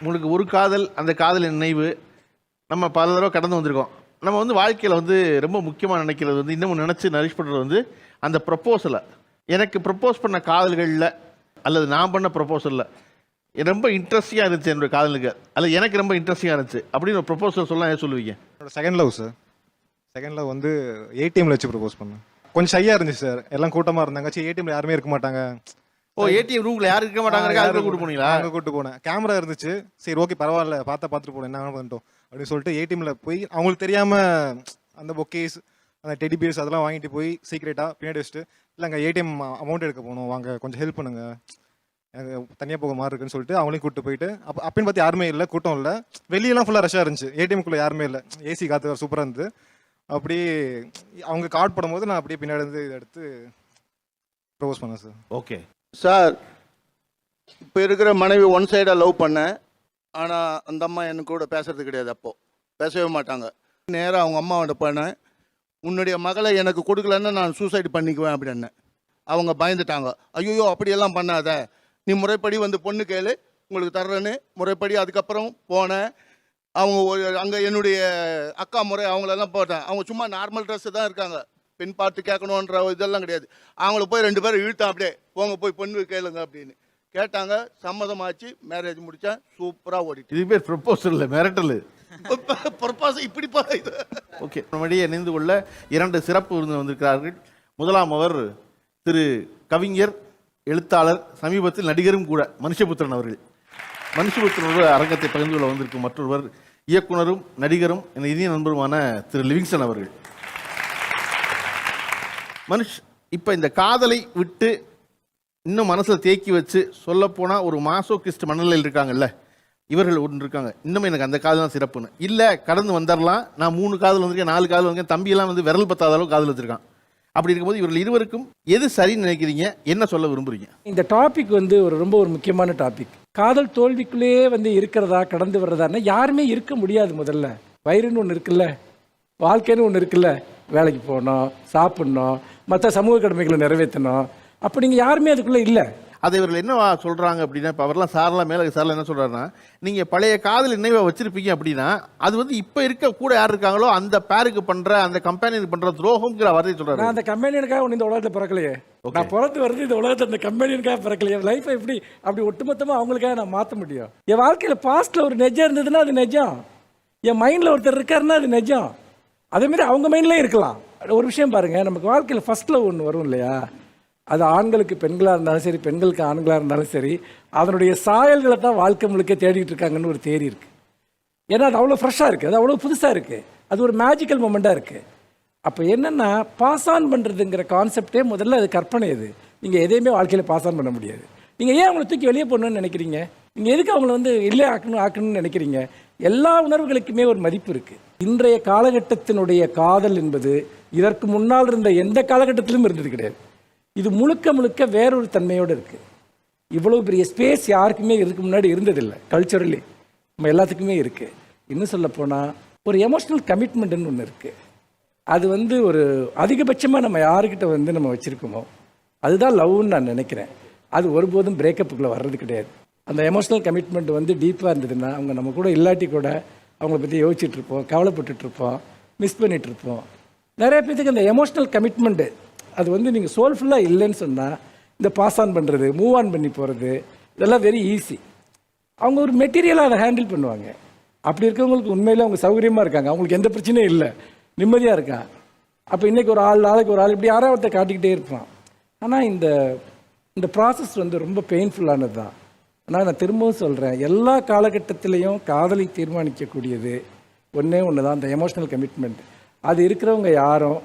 உங்களுக்கு ஒரு காதல் அந்த காதல் நினைவு நம்ம பல தடவை கடந்து வந்திருக்கோம். நம்ம வந்து வாழ்க்கையில் வந்து ரொம்ப முக்கியமாக நினைக்கிறது வந்து இன்னமும் நினச்சி நரிஷ் பண்ணுறது வந்து அந்த ப்ரப்போசலை எனக்கு ப்ரப்போஸ் பண்ண காதல்களில் அல்லது நான் பண்ண ப்ரப்போசலில் ரொம்ப இன்ட்ரெஸ்டிங்காக இருந்துச்சு என்னோட காதலுக்கு. அல்ல எனக்கு ரொம்ப இன்ட்ரெஸ்டிங்காக இருந்துச்சு. அப்படின்னு ஒரு ப்ரப்போசல் சொல்ல ஏன் சொல்லுவீங்க? என்னோட second love sir second love வந்து ஏடிஎம்ல வச்சு ப்ரப்போஸ் பண்ணேன். கொஞ்சம் ஷையாக இருந்துச்சு சார் எல்லாம் கூட்டமாக இருந்தாங்க. சரி ஏடிஎம்ல யாருமே இருக்க மாட்டாங்க. ஓ ஏடிஎம் ரூமில் யாரும் இருக்க மாட்டாங்க அதுக்கு கூட்டு போனீங்களா? அங்க கூட்டு போனேன். கேமரா இருந்துச்சு. சரி ஓகே பரவாயில்ல பார்த்தா பார்த்துட்டு போனேன். என்ன பண்ணிட்டோம் அப்படின்னு சொல்லிட்டு ஏடிஎம்ல போய் அவங்களுக்கு தெரியாம அந்த பொக்கேஸ் அந்த டெடி பேஸ் அதெல்லாம் வாங்கிட்டு போய் சீக்ரெட்டா பின்னாடி வச்சுட்டு இல்லைங்க ஏடிஎம் அமௌண்ட் எடுக்க போகணும். வாங்க கொஞ்சம் ஹெல்ப் பண்ணுங்க. எனக்கு தனியாக போக மாதிரி இருக்குன்னு சொல்லிட்டு அவங்களையும் கூட்டு போயிட்டு அப்போ அப்பன்னு பார்த்து யாருமே இல்லை கூட்டம் இல்லை. வெளியெல்லாம் ஃபுல்லாக ரஷ்ஷாக இருந்துச்சு. ஏடிஎம்குள்ளே யாருமே இல்லை. ஏசி காற்று சூப்பராக இருந்தது. அப்படி அவங்க கார்டு போடும்போது நான் அப்படியே பின்னாடி இருந்து இதை எடுத்து ப்ரப்போஸ் பண்ணேன் சார் ஓகே சார் இப்போ இருக்கிற மனைவி ஒன் சைடாக லவ் பண்ணேன் ஆனால் அந்த அம்மா எனக்கு கூட பேசுறது கிடையாது அப்போது பேசவே மாட்டாங்க. நேராக அவங்க அம்மாவோட போனேன் உன்னுடைய மகளை எனக்கு கொடுக்கலன்னா நான் சூசைட் பண்ணிக்குவேன் அப்படின்னு. அவங்க பயந்துட்டாங்க. ஐயோ அப்படியெல்லாம் பண்ணாத. நீ முறைப்படி வந்து பொண்ணு கேளு உங்களுக்கு தர்றேன்னு முறைப்படி அதுக்கப்புறம் போனேன் அவங்க ஒரு அங்கே என்னுடைய அக்கா முறை அவங்களெல்லாம் போட்டேன் அவங்க சும்மா நார்மல் ட்ரெஸ்ஸு தான் இருக்காங்க. பெண் பார்த்து கேட்கணுன்ற இதெல்லாம் கிடையாது. அவங்கள போய் ரெண்டு பேரும் இழுத்தேன் அப்படியே போங்க போய் பொண்ணு கேளுங்க அப்படின்னு. கேட்டாங்க சம்மதமாச்சு மேரேஜ் முடித்தேன் சூப்பராக ஓடிட்டு இது பேர் ப்ரப்போசல் இல்லை மிரட்டல். பர்பாஸ் இப்படி பா இது. ஓகே நம்மிடையே இணைந்து கொள்ள இரண்டு சிறப்பு விருந்தினர் வந்திருக்கிறார்கள். முதலாம் அவர் திரு கவிஞர் எழுத்தாளர் சமீபத்தில் நடிகரும் கூட மனுஷபுத்திரன் அவர்கள். மனுஷபுத்திரனோட அரங்கத்தை பகிர்ந்து கொள்ள வந்திருக்கும் மற்றொருவர் இயக்குனரும் நடிகரும் என் இனிய நண்பருமான திரு லிவிங்ஸ்டன் அவர்கள். மனுஷ் இப்போ இந்த காதலை விட்டு இன்னும் மனசில் தேக்கி வச்சு சொல்லப்போனால் ஒரு மாசோகிஸ்ட் மனநிலையில் இருக்காங்கல்ல இவர்கள் ஒன்று இருக்காங்க. இன்னும் எனக்கு அந்த காதல் தான் சிறப்புன்னு. இல்லை கடந்து வந்துடலாம் நான் மூணு காதல் வந்திருக்கேன் நாலு காதல் வந்திருக்கேன் தம்பியெல்லாம் வந்து விரல் பத்தாத அளவு காதல் வச்சிருக்கான். அப்படி இருக்கும்போது இவர்கள் இருவருக்கும் எது சரின்னு நினைக்கிறீங்க? என்ன சொல்ல விரும்புறீங்க? இந்த டாபிக் வந்து ஒரு ரொம்ப ஒரு முக்கியமான டாபிக் காதல் தோல்விக்குள்ளேயே வந்து இருக்கிறதா கடந்து வர்றதான்னா யாருமே இருக்க முடியாது முதல்ல. வயிறுன்னு ஒன்று இருக்குல்ல வாழ்க்கைன்னு ஒன்று இருக்குல்ல. வேலைக்கு போகணும் சாப்பிட்ணும் மற்ற சமூக கடமைகளை நிறைவேற்றணும். அப்போ நீங்கள் யாருமே அதுக்குள்ளே இல்லை. அதை இவர்கள் என்ன சொல்றாங்க அப்படின்னா இப்போ அவர்லாம் சாரெல்லாம் மேலே சார்லாம் என்ன சொல்றாருன்னா நீங்க பழைய காதல் நினைவை வச்சிருப்பீங்க அப்படின்னா அது வந்து இப்போ இருக்க கூட யார் இருக்காங்களோ அந்த பேருக்கு பண்ற அந்த கம்பெனிக்கு பண்ற துரோகம்ங்கிற வார்த்தையை சொல்றாரு. நான் அந்த கம்பெனியனுக்காக ஒன்று இந்த உலகத்தில் பிறக்கலையே. நான் பிறந்து வருது இந்த உலகத்தில் இந்த கம்பெனியனுக்காக பிறக்கலையே. லைஃப்பை எப்படி அப்படி ஒட்டுமொத்தமாக அவங்களுக்காக நான் மாற்ற முடியும். என் வாழ்க்கையில் பாஸ்ட்டில் ஒரு நெஜம் இருந்ததுன்னா அது நெஜம். என் மைண்டில் ஒருத்தர் இருக்காருன்னா அது நெஜம். அதேமாரி அவங்க மைண்ட்லேயும் இருக்கலாம். ஒரு விஷயம் பாருங்கள் நமக்கு வாழ்க்கையில் ஃபர்ஸ்ட்ல ஒன்று வரும் இல்லையா? அது ஆண்களுக்கு பெண்களாக இருந்தாலும் சரி பெண்களுக்கு ஆண்களாக இருந்தாலும் சரி அதனுடைய சாயல்களை தான் வாழ்க்கை முழுக்க தேடிட்டு இருக்காங்கன்னு ஒரு தேரி இருக்குது ஏன்னா அது அவ்வளோ ஃப்ரெஷ்ஷாக இருக்குது அது அவ்வளோ புதுசாக இருக்குது அது ஒரு மேஜிக்கல் மூமெண்ட்டாக இருக்குது அப்போ என்னென்னா பாஸ் ஆன் பண்ணுறதுங்கிற கான்செப்டே முதல்ல அது கற்பனை அது. நீங்கள் எதையுமே வாழ்க்கையில் பாஸ் ஆன் பண்ண முடியாது. நீங்கள் ஏன் அவங்கள தூக்கி வெளியே போடணும்னு நினைக்கிறீங்க? நீங்கள் எதுக்கு அவங்கள வந்து இல்லை ஆக்கணும் ஆக்கணும்னு நினைக்கிறீங்க? எல்லா உணர்வுகளுக்குமே ஒரு மதிப்பு இருக்குது இன்றைய காலகட்டத்தினுடைய காதல் என்பது இதற்கு முன்னால் இருந்த எந்த காலகட்டத்திலும் இருந்தது கிடையாது. இது முழுக்க முழுக்க வேறொரு தன்மையோடு இருக்குது இவ்வளோ பெரிய ஸ்பேஸ் யாருக்குமே இதுக்கு முன்னாடி இருந்ததில்லை. கல்ச்சுரலி நம்ம எல்லாத்துக்குமே இருக்குது இன்னும் சொல்லப்போனால் ஒரு எமோஷ்னல் கமிட்மெண்ட்னு ஒன்று இருக்குது அது வந்து ஒரு அதிகபட்சமாக நம்ம யாருக்கிட்ட வந்து நம்ம வச்சுருக்கோமோ அதுதான் லவ்னு நான் நினைக்கிறேன். அது ஒருபோதும் பிரேக்கப்புக்குள்ளே வர்றது கிடையாது. அந்த எமோஷ்னல் கமிட்மெண்ட் வந்து டீப்பாக இருந்ததுன்னா அவங்க நம்ம கூட இல்லாட்டி கூட அவங்கள பற்றி யோசிச்சுட்ருப்போம் கவலைப்பட்டுட்ருப்போம் மிஸ் பண்ணிகிட்ருப்போம் நிறைய பேத்துக்கு இந்த எமோஷ்னல் கமிட்மெண்ட்டு அது வந்து நீங்கள் சோல்ஃபுல்லாக இல்லைன்னு சொன்னால் இந்த பாஸ் ஆன் பண்ணுறது மூவ் ஆன் பண்ணி போகிறது இதெல்லாம் வெரி ஈஸி அவங்க ஒரு மெட்டீரியலாக அதை ஹேண்டில் பண்ணுவாங்க. அப்படி இருக்கவங்களுக்கு உண்மையில் அவங்க சௌகரியமாக இருக்காங்க. அவங்களுக்கு எந்த பிரச்சனையும் இல்லை. நிம்மதியாக இருக்கான் அப்போ இன்றைக்கி ஒரு ஆள் நாளைக்கு ஒரு ஆள் இப்படி யாராவது ஒருத்தர் காட்டிக்கிட்டே இருப்பான். ஆனால் இந்த இந்த ப்ராசஸ் வந்து ரொம்ப பெயின்ஃபுல்லானது தான் ஆனால் நான் திரும்பவும் சொல்கிறேன் எல்லா காலகட்டத்திலையும் காதலை தீர்மானிக்கக்கூடியது ஒன்றே ஒன்று தான் அந்த எமோஷ்னல் கமிட்மெண்ட் அது இருக்கிறவங்க யாரும்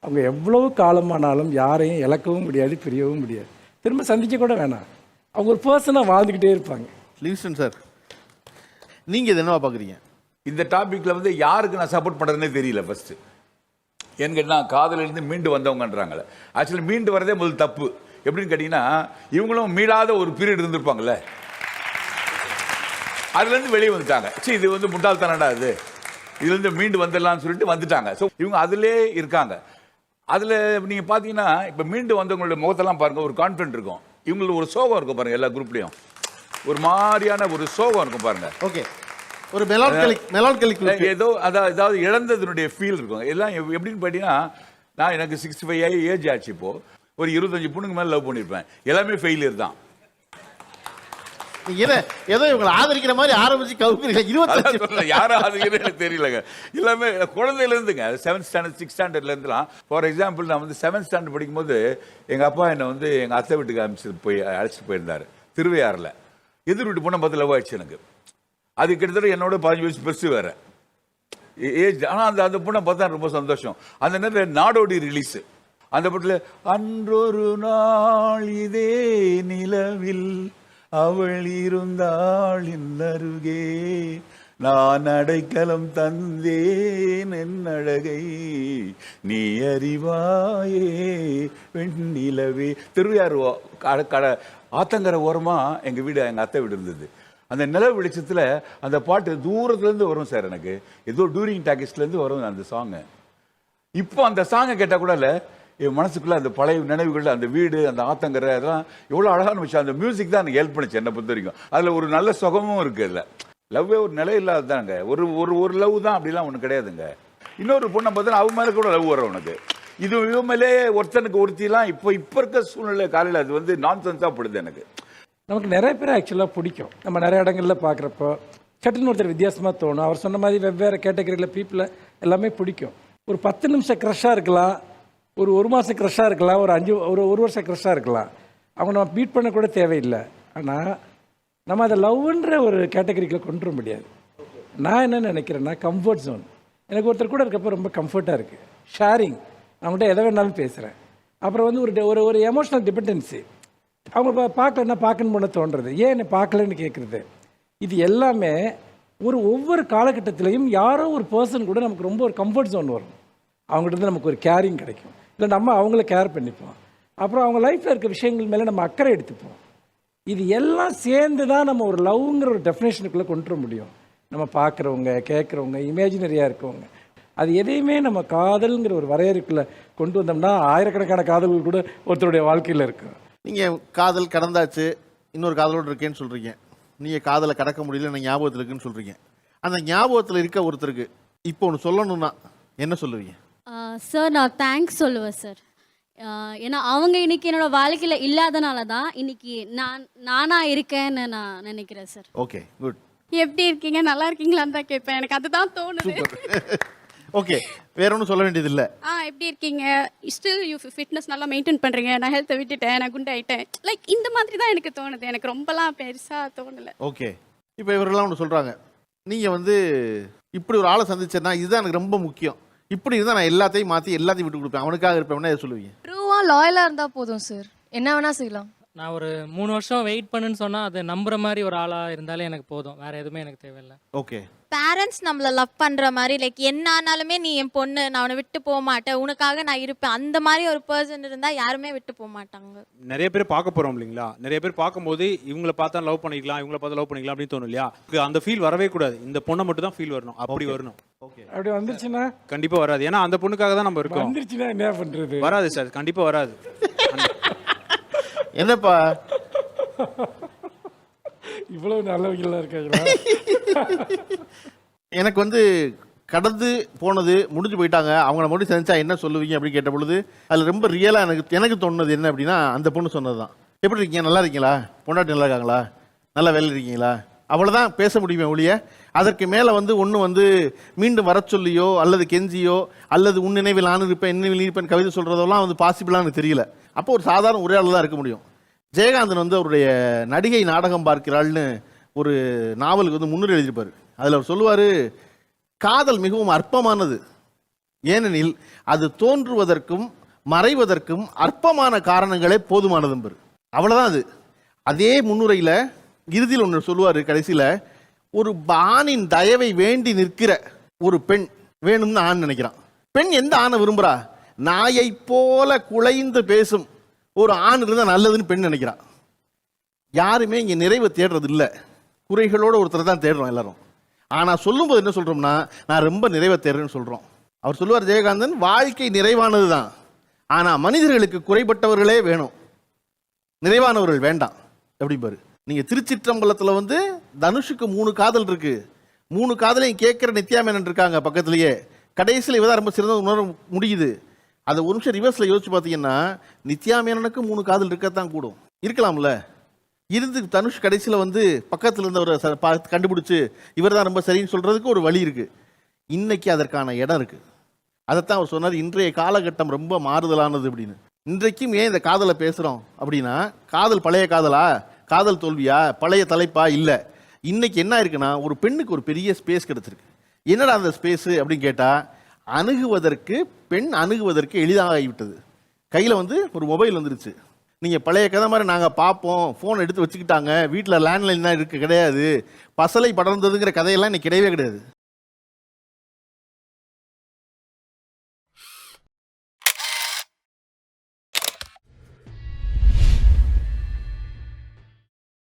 அவங்க எவ்வளவு காலமானாலும் யாரையும் இழக்கவும் முடியாது பிரியவும் முடியாது. திரும்ப சந்திக்க கூட வேணாம். அவங்க ஒரு பர்சனாக வாழ்ந்துக்கிட்டே இருப்பாங்க. லிவிங்ஸ்டன் சார் நீங்க இதை என்னவா பாக்குறீங்க? இந்த டாபிக்ல வந்து யாருக்கு நான் சப்போர்ட் பண்றதுனே தெரியல ஃபர்ஸ்ட் ஏன்னு கேட்டா காதலிருந்து மீண்டு வந்தவங்கன்றாங்களே ஆக்சுவலி மீண்டு வரதே முதல் தப்பு. எப்படின்னு கேட்டீங்கன்னா இவங்களும் மீளாத ஒரு பீரியட் இருந்திருப்பாங்கல்ல. அதுல இருந்து வெளியே வந்துட்டாங்க. சரி இது வந்து முட்டாள்தானடா இது. இதுல இருந்து மீண்டு வந்துடலாம்னு சொல்லிட்டு வந்துட்டாங்க. ஸோ இவங்க அதிலே இருக்காங்க. அதுல நீங்க பாத்தீங்கன்னா இப்ப மீண்டு வந்தவங்களுடைய முகத்தெல்லாம் பாருங்க. ஒரு கான்ஃபிடென்ட் இருக்கும். இவங்களுக்கு ஒரு சோகம் இருக்கும் பாருங்க எல்லா குரூப்லயும் ஒரு மாதிரியான ஒரு சோகம் இருக்கும் பாருங்க. ஓகே ஒரு மெலான்கலிக் மெலான்கலிக் ஏதோ அதாவது ஏதாவது இழந்ததுனுடைய ஃபீல் இருக்கும். எல்லாம் எப்- எப்படின்னு பார்த்தீங்கன்னா நான் எனக்கு சிக்ஸ்டி ஃபைவ் ஏஜ் ஆச்சு இப்போ. ஒரு இருபத்தஞ்சு பொண்ணுங்க மேலே லவ் பண்ணியிருப்பேன் எல்லாமே ஃபெயிலியர் தான். என்ன ஏதோ இவங்களை ஆதரிக்கிற மாதிரி ஆரம்பிச்சு கவுக்குறீங்க. இருபத்தஞ்சு யாரும் அது எனக்கு தெரியலங்க. எல்லாமே குழந்தையில இருந்துங்க. செவன்த் ஸ்டாண்டர்ட் சிக்ஸ் ஸ்டாண்டர்ட்ல இருந்துலாம். ஃபார் எக்ஸாம்பிள் நான் வந்து செவன்த் ஸ்டாண்டர்ட் படிக்கும்போது எங்க அப்பா என்னை வந்து எங்க அத்தை வீட்டுக்கு அனுப்பிச்சு போய் அழைச்சிட்டு போயிருந்தாரு. திருவையாறுல. எதிர் வீட்டு பொண்ணை பத்து லவ் ஆயிடுச்சு எனக்கு. அது கிட்டத்தட்ட என்னோட பதினஞ்சு வயசு பெருசு வேற. ஏஜ் ஆனால் அந்த அந்த பொண்ணை பார்த்தா ரொம்ப சந்தோஷம். அந்த நேரத்தில் நாடோடி ரிலீஸ் அந்த படத்தில் அன்றொரு நாள் இதே நிலவில் அவள் இருந்தாள் இன்னருகே. நான் அடைக்கலம் தந்தேன் என் அழகை. நீ அறிவாயே வெண்ணிலவே திருவையார் ஓ- கட கட ஆத்தங்கரை ஓரமாக எங்கள் வீடு எங்கள் அத்தை வீடு இருந்தது. அந்த நில வெளிச்சத்தில் அந்த பாட்டு தூரத்துலேருந்து வரும் சார் எனக்கு. ஏதோ டூரிங் டாக்கிஸ்லேருந்து வரும் அந்த சாங்கு இப்போ அந்த சாங்கை கேட்டால் கூட இல்லை என் மனசுக்குள்ள அந்த பழைய நினைவுகள் அந்த வீடு அந்த ஆத்தங்கரை அதெல்லாம் எவ்வளோ அழகான விஷயம் அந்த மியூசிக் தான் எனக்கு ஹெல்ப் பண்ணுச்சு என்னை பொறுத்த வரைக்கும். அதில் ஒரு நல்ல சுகமும் இருக்கு இல்லை லவ்வே ஒரு நிலை இல்லாததாங்க ஒரு ஒரு ஒரு லவ் தான் அப்படிலாம் ஒன்று கிடையாதுங்க. இன்னொரு பொண்ணை பார்த்தா அவன் மேலே கூட லவ் வரும் உனக்கு. இது இவமேலே மேலே ஒருத்தனுக்கு ஒருத்திலாம் இப்போ இப்போ இருக்க சூழ்நிலை காலையில் அது வந்து நான் சென்ஸாக படுது எனக்கு. நமக்கு நிறைய பேர் ஆக்சுவலாக பிடிக்கும். நம்ம நிறைய இடங்களில் பார்க்குறப்போ சட்டுன்னு ஒருத்தர் வித்தியாசமாக தோணும். அவர் சொன்ன மாதிரி வெவ்வேறு கேட்டகரியில் பீப்புளை எல்லாமே பிடிக்கும். ஒரு பத்து நிமிஷம் க்ரஷ்ஷாக இருக்கலாம். ஒரு ஒரு மாதம் க்ரஷ்ஷாக இருக்கலாம். ஒரு அஞ்சு ஒரு ஒரு வருஷம் க்ரஷ்ஷாக இருக்கலாம். அவங்க நம்ம பீட் பண்ணக்கூட தேவையில்லை. ஆனால் நம்ம அதை லவ்ன்ற ஒரு கேட்டகரிக்குள்ளே கொண்டு வர முடியாது. நான் என்ன நினைக்கிறேன்னா கம்ஃபர்ட் ஜோன் எனக்கு ஒருத்தர் கூட இருக்கப்போ ரொம்ப கம்ஃபர்ட்டாக இருக்குது ஷேரிங் அவங்கள்ட்ட எதை வேணாலும் பேசுகிறேன் அப்புறம் வந்து ஒரு ஒரு ஒரு எமோஷனல் டிபெண்டன்சி அவங்க பார்க்கலன்னா பார்க்கணும் போல தோன்றது. ஏன் என்னை பார்க்கலன்னு கேட்குறது இது எல்லாமே ஒரு ஒவ்வொரு காலகட்டத்திலையும் யாரோ ஒரு பர்சன் கூட நமக்கு ரொம்ப ஒரு கம்ஃபர்ட் ஜோன் வரும். அவங்ககிட்ட இருந்து நமக்கு ஒரு கேரிங் கிடைக்கும். இல்லை நம்ம அவங்கள கேர் பண்ணிப்போம். அப்புறம் அவங்க லைஃப்பில் இருக்க விஷயங்கள் மேலே நம்ம அக்கறை எடுத்துப்போம். இது எல்லாம் சேர்ந்து தான் நம்ம ஒரு லவ்ங்கிற ஒரு டெஃபினேஷனுக்குள்ளே கொண்டு வர முடியும். நம்ம பார்க்குறவங்க கேட்குறவங்க இமேஜினரியாக இருக்கவங்க. அது எதையுமே நம்ம காதல்ங்கிற ஒரு வரையறுக்குள்ளே கொண்டு வந்தோம்னா ஆயிரக்கணக்கான காதல்கள் கூட ஒருத்தருடைய வாழ்க்கையில் இருக்கும் நீங்கள் காதல் கடந்தாச்சு இன்னொரு காதலோடு இருக்கேன்னு சொல்கிறீங்க நீங்கள் காதலை கடக்க முடியல நான் ஞாபகத்தில் இருக்குன்னு சொல்கிறீங்க அந்த ஞாபகத்தில் இருக்க ஒருத்தருக்கு இப்போ ஒன்று சொல்லணும்னா என்ன சொல்லுவீங்க? சார் நான் தேங்க்ஸ் சொல்லுவேன் சார் ஏன்னா அவங்க இன்னைக்கு என்னோட வாழ்க்கையில் இல்லாதனால தான் இன்னைக்கு நான் நானாக இருக்கேன்னு நான் நினைக்கிறேன் சார் ஓகே குட் எப்படி இருக்கீங்க? நல்லா இருக்கீங்களான்னு தான் கேட்பேன். எனக்கு அதுதான் தோணுது. ஓகே வேற ஒன்றும் சொல்ல வேண்டியது இல்லை ஆ எப்படி இருக்கீங்க? ஸ்டில் யூ ஃபிட்னஸ் நல்லா மெயின்டைன் பண்ணுறீங்க நான் ஹெல்த்தை விட்டுட்டேன் நான் குண்டாயிட்டேன். லைக் இந்த மாதிரி தான் எனக்கு தோணுது. எனக்கு ரொம்பலாம் பெருசாக தோணலை. ஓகே இப்போ இவரெல்லாம் ஒன்று சொல்கிறாங்க நீங்கள் வந்து இப்படி ஒரு ஆளை சந்திச்சேன்னா இதுதான் எனக்கு ரொம்ப முக்கியம். இப்படி இருந்தால் நான் எல்லாத்தையும் மாற்றி எல்லாத்தையும் விட்டு கொடுப்பேன். அவனுக்காக இருப்பேன். என்ன சொல்லுவீங்க. ட்ரூவாக லாயலாக இருந்தால் போதும் சார் என்ன வேணால் செய்யலாம். நான் ஒரு மூணு வருஷம் வெயிட் பண்ணுன்னு சொன்னால் அதை நம்புற மாதிரி ஒரு ஆளாக இருந்தாலே எனக்கு போதும். வேற எதுவுமே எனக்கு தேவையில்லை. ஓகே பேரண்ட்ஸ் நம்மளை லவ் பண்ணுற மாதிரி லைக் என்ன ஆனாலுமே நீ என் பொண்ணு நான் உன்னை விட்டு போக மாட்டேன். உனக்காக நான் இருப்பேன். அந்த மாதிரி ஒரு பர்சன் இருந்தால் யாருமே விட்டு போக மாட்டாங்க. நிறைய பேர் பார்க்க போறோம் இல்லைங்களா? நிறைய பேர் பார்க்கும்போது இவங்கள பார்த்தா லவ் பண்ணிக்கலாம் இவங்கள பார்த்தா லவ் பண்ணிக்கலாம் அப்படின்னு தோணும் இல்லையா? அந்த ஃபீல் வரவே கூடாது. இந்த பொண்ணை மட்டும் தான் ஃபீல் வரணும். அப்படி வரணும். ஓகே அப்படி வந்துருச்சுன்னா? கண்டிப்பா வராது. ஏன்னா அந்த பொண்ணுக்காக தான் நம்ம இருக்கோம். வந்துருச்சுன்னா என்ன பண்ணுறது வராது சார். கண்டிப்பா வராது. என்னப்பா? இவ்வளவு நல்லவங்களா இருக்காங்களா? எனக்கு வந்து கடந்து போனது முடிஞ்சு போயிட்டாங்க. அவங்கள மட்டும் சந்திச்சா என்ன சொல்லுவீங்க அப்படின்னு கேட்ட பொழுது அதில் ரொம்ப ரியலாக எனக்கு எனக்கு தோணுது என்ன அப்படின்னா அந்த பொண்ணு சொன்னது தான் எப்படி இருக்கீங்க? நல்லா இருக்கீங்களா? பொண்டாட்டி நல்லா இருக்காங்களா? நல்லா வேலை இருக்கீங்களா? அவ்வளோதான் பேச முடியுமே ஒழிய அதற்கு மேலே வந்து ஒன்று வந்து மீண்டும் வர சொல்லியோ அல்லது கெஞ்சியோ அல்லது உன் நினைவில் நான் இருப்பேன் நினைவில் இருப்பேன் கவிதை சொல்கிறதெல்லாம் வந்து பாசிபிளானு தெரியல. அப்போ ஒரு சாதாரண உரையாடல் தான் இருக்க முடியும். ஜெயகாந்தன் வந்து அவருடைய நடிகை நாடகம் பார்க்கிறாள்னு ஒரு நாவலுக்கு வந்து முன்னுரை எழுதியிருப்பார். அதில் அவர் சொல்லுவார் காதல் மிகவும் அற்பமானது. ஏனெனில் அது தோன்றுவதற்கும் மறைவதற்கும் அற்பமான காரணங்களே போதுமானதும்பர் அவ்வளோதான் அது. அதே முன்னுரையில் இறுதியில் ஒன்று சொல்லுவார் கடைசியில் ஒரு ஆணின் தயவை வேண்டி நிற்கிற ஒரு பெண் வேணும்னு ஆண் நினைக்கிறான். பெண் எந்த ஆணை விரும்புகிறா நாயை போல குலைந்து பேசும் ஒரு ஆண் இருந்தால் நல்லதுன்னு பெண் நினைக்கிறான் யாருமே இங்கே நிறைவை தேடுறது இல்லை குறைகளோட ஒருத்தரை தான் தேடுறோம் எல்லாரும். ஆனால் சொல்லும்போது என்ன சொல்கிறோம்னா நான் ரொம்ப நிறைவை தேடுறேன்னு சொல்கிறோம் அவர் சொல்லுவார் ஜெயகாந்தன் வாழ்க்கை நிறைவானது தான் ஆனால் மனிதர்களுக்கு குறைபட்டவர்களே வேணும். நிறைவானவர்கள் வேண்டாம். எப்படி பாரு நீங்கள் திருச்சிற்றம்பலத்தில் வந்து தனுஷுக்கு மூணு காதல் இருக்கு. மூணு காதலையும் கேட்குற நித்யா மேனன் இருக்காங்க பக்கத்துலேயே. கடைசியில் இவ ரொம்ப சிறந்த உணர முடியுது. அதை ஒரு நிமிஷம் ரிவர்ஸில் யோசிச்சு பார்த்தீங்கன்னா நித்யாமேனனுக்கு மூணு காதல் இருக்கத்தான் கூடும். இருக்கலாம்ல? இருந்து தனுஷ் கடைசியில் வந்து பக்கத்தில் இருந்தவரை பார்த்து கண்டுபிடிச்சு இவர் தான் ரொம்ப சரின்னு சொல்கிறதுக்கு ஒரு வழி இருக்குது இன்னைக்கு அதற்கான இடம் இருக்குது அதைத்தான் அவர் சொன்னார் இன்றைய காலகட்டம் ரொம்ப மாறுதலானது அப்படின்னு. இன்றைக்கும் ஏன் இந்த காதலை பேசுகிறோம் அப்படின்னா காதல் பழைய காதலா? காதல் தோல்வியா? பழைய தலைப்பா? இல்லை. இன்னைக்கு என்ன இருக்குன்னா ஒரு பெண்ணுக்கு ஒரு பெரிய ஸ்பேஸ் கிடைச்சிருக்கு. என்னடா அந்த ஸ்பேஸு அப்படின்னு கேட்டால் அணுகுவதற்கு பெண் அணுகுவதற்கு எளிதாக ஆகிவிட்டது. கையில் வந்து ஒரு மொபைல் வந்துருச்சு. நீங்கள் பழைய கதை மாதிரி நாங்கள் பார்ப்போம். ஃபோன் எடுத்து வச்சுக்கிட்டாங்க. வீட்டில் லேண்ட்லைன் தான் இருக்குது கிடையாது. பசலை படர்ந்ததுங்கிற கதையெல்லாம் இன்னைக்கு கிடையவே கிடையாது.